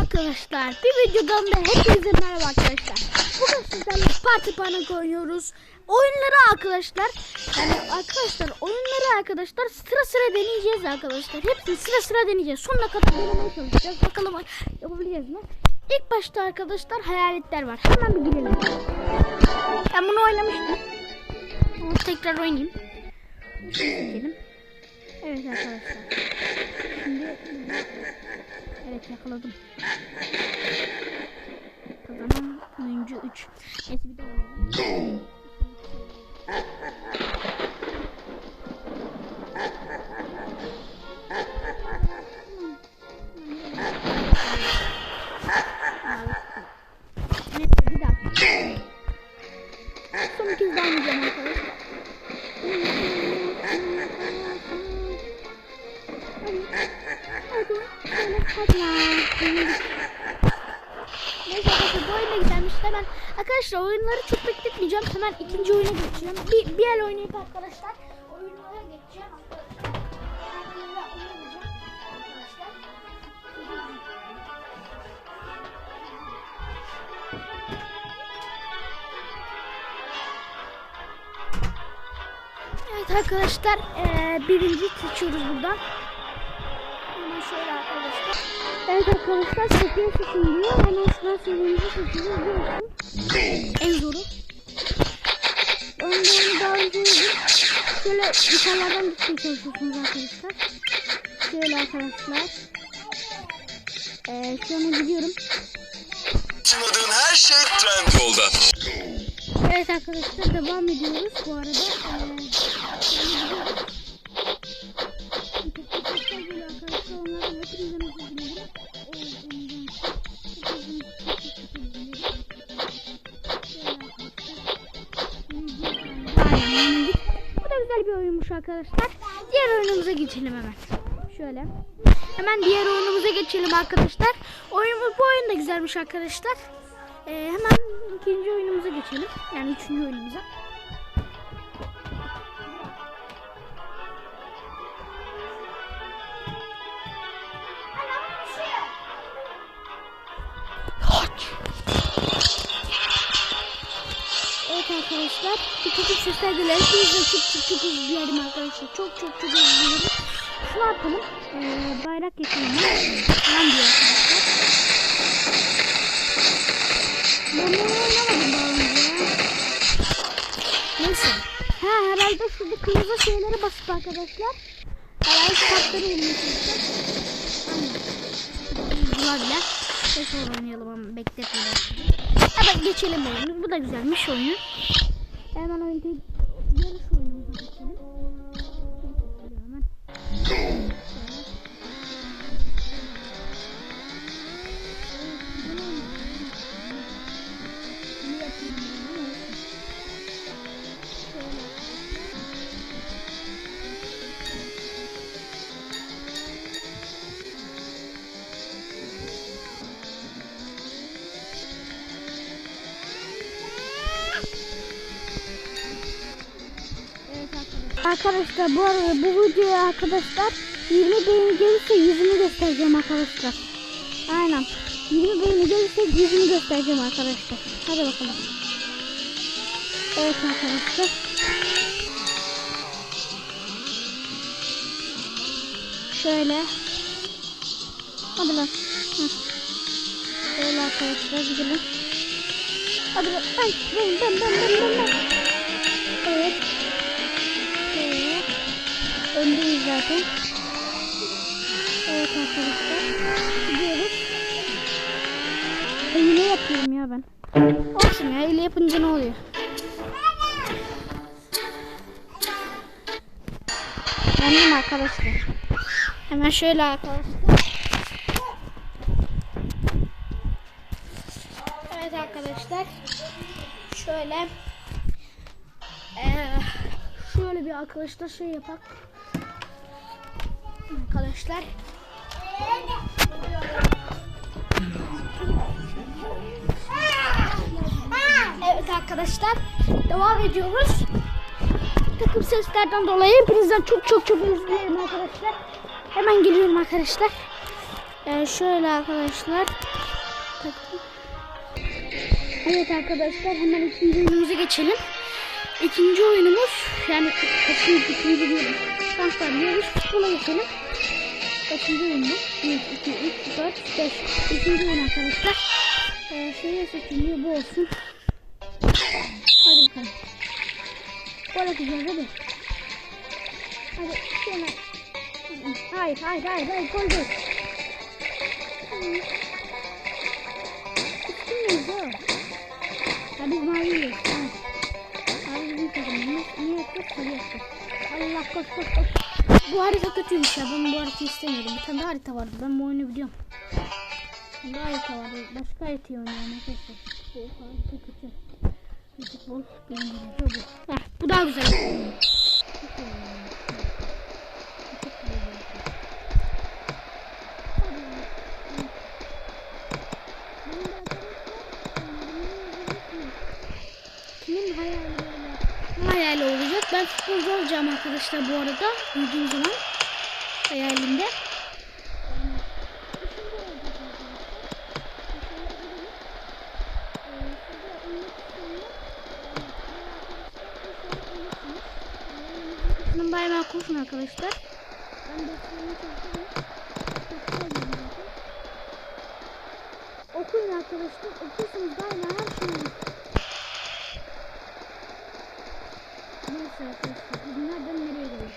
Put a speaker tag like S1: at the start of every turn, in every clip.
S1: arkadaşlar bir videodan da hepinize merhaba arkadaşlar. Bugün sizlerle parti panik oynuyoruz. Oyunları arkadaşlar yani arkadaşlar oyunları arkadaşlar sıra sıra deneyeceğiz arkadaşlar. Hepsini sıra sıra deneyeceğiz. Sonuna kadar denemeye çalışacağız. Bakalım yapabileceğiz mi? İlk başta arkadaşlar hayaletler var. Hemen bir girelim. Ben bunu oynamıştım. Ama tekrar oynayayım. Evet arkadaşlar. Şimdi Evet yakaladım. Kazanan oyuncu 3. Neyse bir daha Şöyle hadi. Neyse arkadaşlar bu oyuna güzelmiş. Hemen arkadaşlar oyunları çok bekletmeyeceğim. Hemen ikinci oyuna geçeceğim. Bir, bir el oynayıp arkadaşlar oyunlara geçeceğim. Evet arkadaşlar eee birinci seçiyoruz buradan. Şöyle arkadaşlar. Evet arkadaşlar sekiye seçiliyor. Hemen sıra seviyemizi seçiyoruz. En zoru. Ben de onu daha önce. Şöyle yukarılardan gitmeye çalışıyorsunuz arkadaşlar. Şöyle arkadaşlar. Eee şu an gidiyorum.
S2: Tanıdığın her şey trend yolda.
S1: Evet arkadaşlar devam ediyoruz bu arada. Eee arkadaşlar. Diğer oyunumuza geçelim hemen. Şöyle. Hemen diğer oyunumuza geçelim arkadaşlar. Oyunumuz bu oyun da güzelmiş arkadaşlar. Ee, hemen ikinci oyunumuza geçelim. Yani üçüncü oyunumuza. Arkadaşlar bir takım sesler geliyor. Hepinizden çok çok çok özür dilerim arkadaşlar. Çok çok çok özür dilerim. Şunu yapalım. Ee, bayrak yapalım. Falan diyor arkadaşlar. Ben bunu oynamadım daha önce. Neyse. Ha herhalde şurada kırmızı şeylere basıp arkadaşlar. Herhalde kartları çalışacağız. Aynen. Bile. Tekrar oynayalım ama bekletmeden. Hadi geçelim oyunu. Bu da güzelmiş oyunu. Hemen oyunu yarış arkadaşlar. Bu arada bu videoya arkadaşlar 20 beğeni gelirse yüzümü göstereceğim arkadaşlar. Aynen. 20 beğeni gelirse yüzümü göstereceğim arkadaşlar. Hadi bakalım. Evet arkadaşlar. Şöyle. Hadi lan. Hı. Şöyle arkadaşlar gidelim. Hadi lan. Ben, ben, ben, ben, ben, ben, Öndeyiz zaten. Evet arkadaşlar. Gidiyoruz. Hile yapıyorum ya ben. Olsun ya hile yapınca ne oluyor? Benim arkadaşlar. Hemen şöyle arkadaşlar. Evet arkadaşlar. Şöyle. Ee, şöyle bir arkadaşlar şey yapak. Arkadaşlar. Evet arkadaşlar. Devam ediyoruz. Takım seslerden dolayı hepinizden çok çok çok özür dilerim arkadaşlar. Hemen geliyorum arkadaşlar. Ee, Ee, şöyle arkadaşlar. Evet arkadaşlar hemen ikinci oyunumuza geçelim. İkinci oyunumuz yani kaçıncı ikinci diyorum. Transfer diyoruz. Futbola geçelim. Kaçıncı oyun bu? 1, 2, 3, 4, 5. İkinci oyun arkadaşlar. Ee, şöyle seçimli bu olsun. Hadi bakalım. Gol atacağız hadi. Hadi şöyle. Hayır hayır hayır hayır gol değil. Üstünüz o. Ya biz maviyiz. Ha. Abi bizim takımımız. Niye yaptık? Sarı yaptık. Allah koş koş koş. Bu harita kötüymüş ya. Ben bu haritayı istemiyorum. Bir tane daha harita vardı. Ben bu oyunu biliyorum. Bir harita vardı. Başka haritayı oynayalım arkadaşlar. Bu harita kötü. Futbol benim. Bu. Heh, bu daha güzel. Ben futbolcu olacağım arkadaşlar bu arada. Büyüdüğüm zaman hayalimde. Bunun bayağı kurşun arkadaşlar. Ben de. Okuyun arkadaşlar. Okursanız daima her şey Neyse arkadaşlar. Nereden nereye gidiyoruz?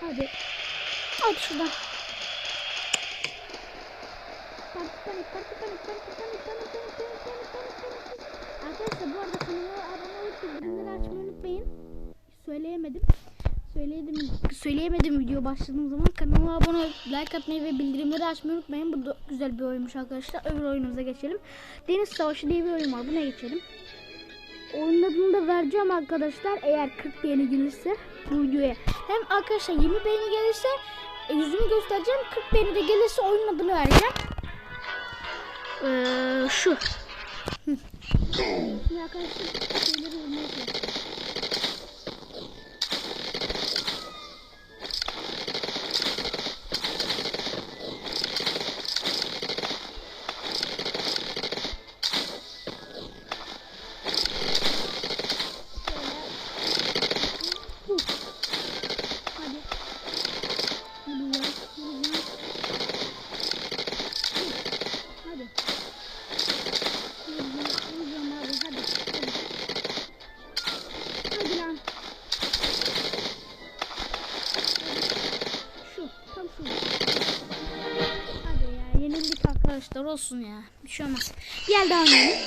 S1: Hadi. Hadi şuradan. Arkadaşlar bu arada kanala abone olup bildirimleri açmayı unutmayın. Söyleyemedim. Söyleyemedim, söyleyemedim video başladığım zaman kanalıma abone olup like atmayı ve bildirimleri açmayı unutmayın. Bu da güzel bir oyunmuş arkadaşlar. Öbür oyunumuza geçelim. Deniz Savaşı diye bir oyun var. Buna geçelim. Oyunun adını da vereceğim arkadaşlar. Eğer 40 beğeni gelirse bu videoya. Hem arkadaşlar 20 beğeni gelirse e, yüzümü göstereceğim. 40 beğeni de gelirse oyunun adını vereceğim. Ee, şu. Şimdi arkadaşlar şeyleri bulmaya Olsun ya. Bir şey olmaz. Bir el daha oynayalım.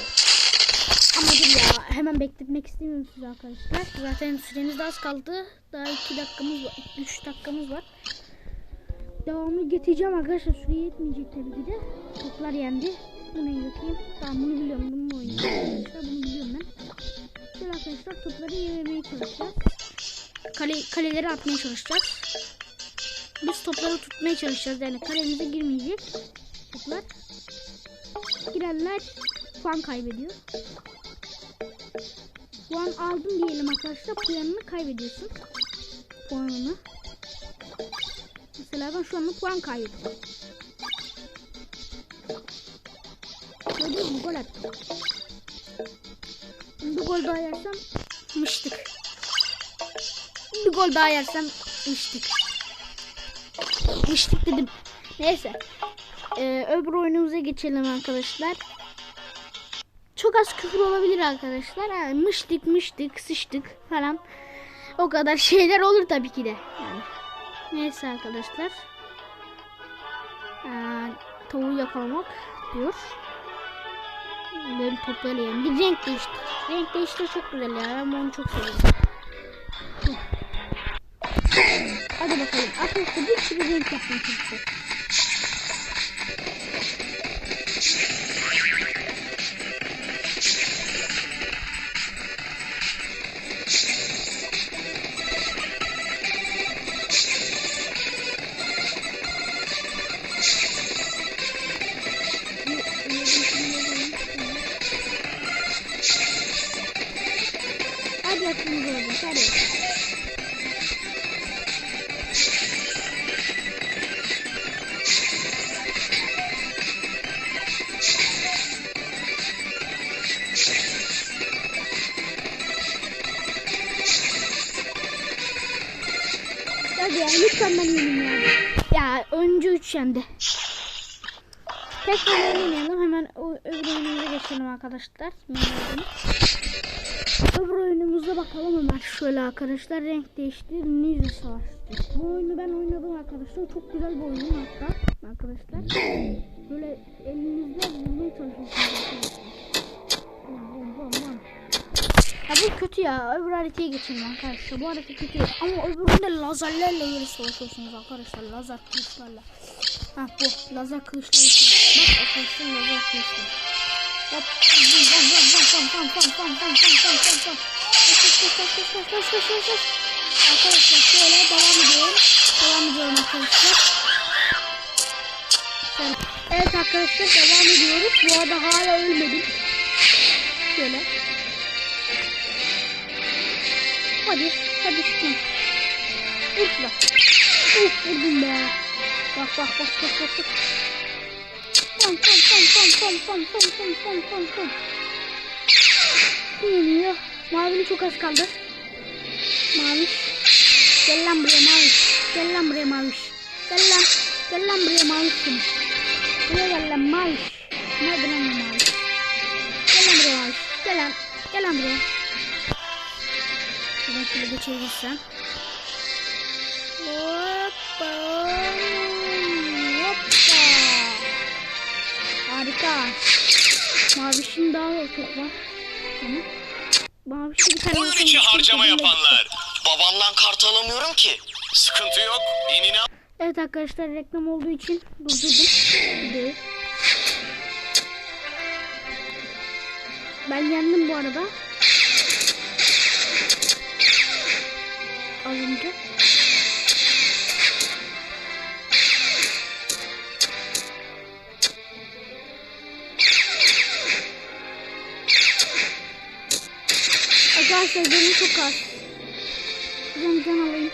S1: Ama dur ya hemen bekletmek istemiyorum sizi arkadaşlar. Zaten süremiz de az kaldı. Daha 2 dakikamız var. 3 dakikamız var. Devamını getireceğim arkadaşlar. Süre yetmeyecek tabii ki de. Toplar yendi. Bu neye bakayım? Tamam bunu biliyorum. Bunu oynayacağım. Bunu biliyorum ben. Şöyle arkadaşlar topları yememeye çalışacağız. Kale, kaleleri atmaya çalışacağız. Biz topları tutmaya çalışacağız. Yani kalemize girmeyecek toplar. Girenler puan kaybediyor. Puan aldın diyelim arkadaşlar. Puanını kaybediyorsun. Puanını. Mesela ben şu anda puan kaybettim. Gördünüz mü? Gol attım. Bir gol daha yersem mıştık. Bir gol daha yersem mıştık. Mıştık dedim. Neyse. Ee, öbür oyunumuza geçelim arkadaşlar. Çok az küfür olabilir arkadaşlar. Yani mıştık mıştık sıçtık falan. O kadar şeyler olur tabii ki de. Yani. Neyse arkadaşlar. Ee, tavuğu yakalamak diyor. Böyle toplarla yani. Bir renk değiştir. Renk değiştir çok güzel ya. Ben onu çok seviyorum. Hadi bakalım. Arkadaşlar bir sürü renk yapmaya çalışacağız. Önce 3 yendi. Tekrar oynayalım. Hemen öbür oyunumuza geçelim arkadaşlar. Öbür oyunumuza bakalım hemen. Şöyle arkadaşlar renk değişti. Ninja Savaş'tı. Bu oyunu ben oynadım arkadaşlar. Çok güzel bir oyun hatta arkadaşlar. Böyle elinizle vurmaya çalışıyorsunuz. Ya bu kötü ya. Öbür haritaya geçelim arkadaşlar. Bu harita kötü. Ama öbüründe lazerlerle yeri savaşıyorsunuz arkadaşlar. Lazer kılıçlarla. Ha bu. Lazer kılıçlarla. Bak arkadaşlar lazer kılıçlar. Hop. Bum, bum. Koş, koş, koş, koş, koş, koş, koş, koş, koş. Arkadaşlar şöyle devam ediyorum. Devam ediyorum arkadaşlar. Evet arkadaşlar devam ediyoruz. Bu arada hala ölmedim. Şöyle. Hadi. Hadi şuna. Vur şuna. Uf vurdum be. Bak bak bak bak bak. bak. Pam pam pam pam pam pam pam pam pam pam. Kim yeniyor? Mavinin çok az kaldı. Maviş. Gel lan buraya maviş. Gel lan buraya maviş. Gel lan. Gel lan buraya mavişim. Buraya gel lan maviş. Nerede lan maviş? Gel lan buraya maviş. Gel lan. Gel lan buraya. Şuradan şöyle geçebilirsen. Harika. Mavişin daha çok var. Tamam. Mavişte bir tane
S2: Oyun
S1: olsa
S2: içi
S1: bir
S2: harcama
S1: şey
S2: yapanlar. Babamdan kart alamıyorum ki. Sıkıntı yok. İnine
S1: Evet arkadaşlar reklam olduğu için durdurdum videoyu. Ben yendim bu arada. Az önce. Arkadaşlar canım çok az. Can can alayım.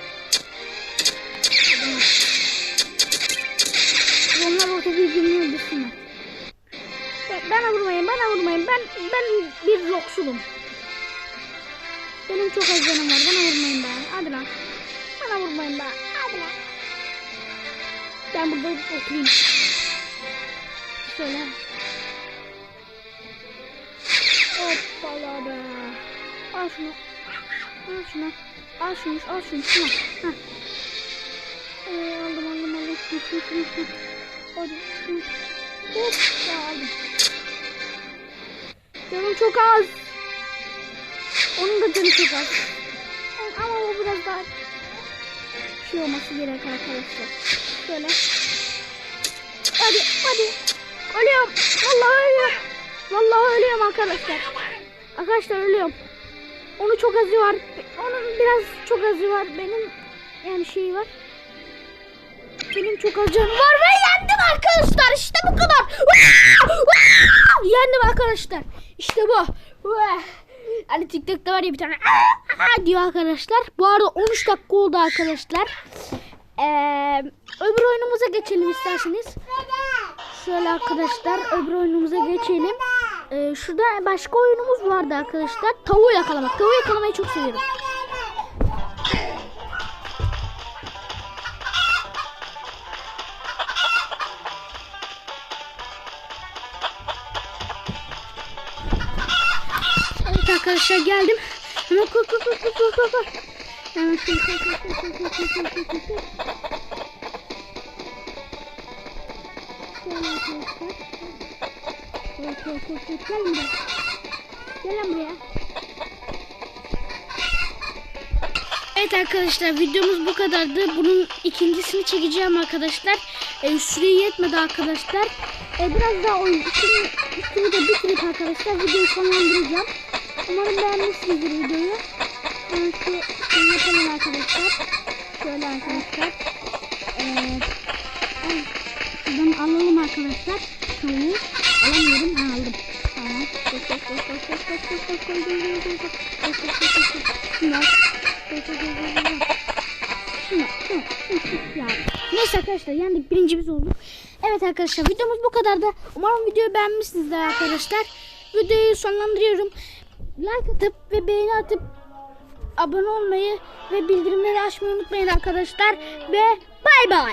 S1: Onlar birbirini öldürsünler. Ben- Bana vurmayın, bana vurmayın. Ben ben bir yoksulum. Benim çok az canım var. Bana vurmayın be. Hadi lan. Bana vurmayın be. Hadi lan. Ben burada oturayım. Şöyle. Al şunu. Al şunu. Al şunu. Al şunu. Şunu. Heh. Ee, aldım aldım aldım. Şunu şunu şunu şunu. Hadi şunu. Hop ya aldım. Canım çok az. Onun da canı çok az. Ama o biraz daha şey olması gerek arkadaşlar. Şöyle. Hadi hadi. Ölüyorum. Vallahi ölüyorum. Vallahi ölüyorum arkadaşlar. Arkadaşlar ölüyorum. Onun çok azı var. Onun biraz çok azı var. Benim yani şeyi var. Benim çok az canım var ve yendim arkadaşlar. İşte bu kadar. yendim arkadaşlar. İşte bu. Hani TikTok'ta var ya bir tane diyor arkadaşlar. Bu arada 13 dakika oldu arkadaşlar. Ee, öbür oyunumuza geçelim isterseniz. Şöyle arkadaşlar öbür oyunumuza geçelim. Ee, şurada başka oyunumuz vardı arkadaşlar. Tavuğu yakalamak. Tavuğu yakalamayı çok seviyorum. Evet arkadaşlar geldim. Hemen koy. Koy koy koy koy. Gel buraya. Gel lan buraya. Evet arkadaşlar videomuz bu kadardı. Bunun ikincisini çekeceğim arkadaşlar. E, süre yetmedi arkadaşlar. E, biraz daha oyun. Şimdi üstünü de bitirip arkadaşlar videoyu sonlandıracağım. Umarım beğenmişsinizdir videoyu. Ben şu şunu yapalım arkadaşlar. Şöyle arkadaşlar. Şuradan alalım arkadaşlar. Tavuğu. Alamıyorum. Ha aldım. Tamam. Koş koş koş koş koş koş koş koş koş koş koş koş koş koş koş koş koş Şunu. Koş koş koş koş koş Şunu şunu şunu şunu olmayı ve bildirimleri açmayı unutmayın arkadaşlar. Ve bay bay.